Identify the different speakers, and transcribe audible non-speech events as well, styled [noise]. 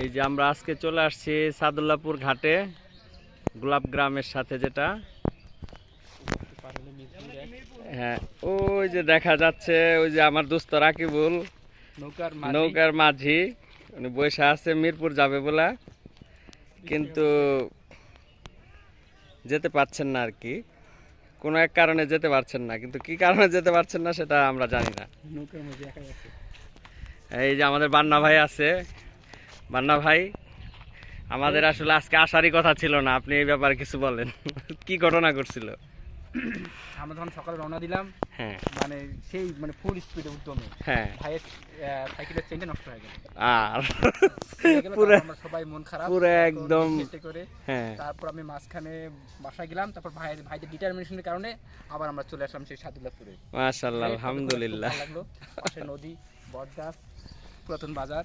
Speaker 1: এই যে আমরা আজকে চলে আসছি সাদুল্লাপুর ঘাটে গোলাপ গ্রামের সাথে যেটা। হ্যাঁ ওই যে দেখা যাচ্ছে ওই যে আমার দোস্ত রাকিবুল
Speaker 2: নৌকার
Speaker 1: নৌকার মাঝি উনি বসে আছে মিরপুর যাবে বলে। কিন্তু যেতে পারছেন না আর কি। কোনো এক কারণে যেতে পারছেন না কিন্তু কি কারণে যেতে পারছেন না সেটা আমরা জানি না। এই যে আমাদের বান্না ভাই আছে বান্না ভাই আমাদের আসলে আজকে আসারই কথা ছিল না আপনি এই ব্যাপারে কিছু বলেন। [laughs] কি ঘটনা ঘটছিল?
Speaker 2: আমরা যখন সকালে রওনা দিলাম
Speaker 1: হ্যাঁ।
Speaker 2: মানে সেই মানে ফুল স্পিডে উদ্যমে।
Speaker 1: হ্যাঁ।
Speaker 2: ভাইয়ের সাইকেলের চেনটা নষ্ট হয়ে গেল।
Speaker 1: আর পুরো
Speaker 2: আমরা সবাই মন খারাপ
Speaker 1: পুরো একদম-
Speaker 2: করে
Speaker 1: হ্যাঁ।
Speaker 2: তারপর আমি মাঝখানে বাসায় গেলাম তারপর ভাই ভাইদের ডিটারমিনেশনের কারণে আবার আমরা চলে আসলাম সেই সাদুল্লাপুরে।
Speaker 1: মাশাল্লাহ আলহামদুলিল্লাহ।
Speaker 2: লাগল। পাশে নদী বটগাছ পুরাতন বাজার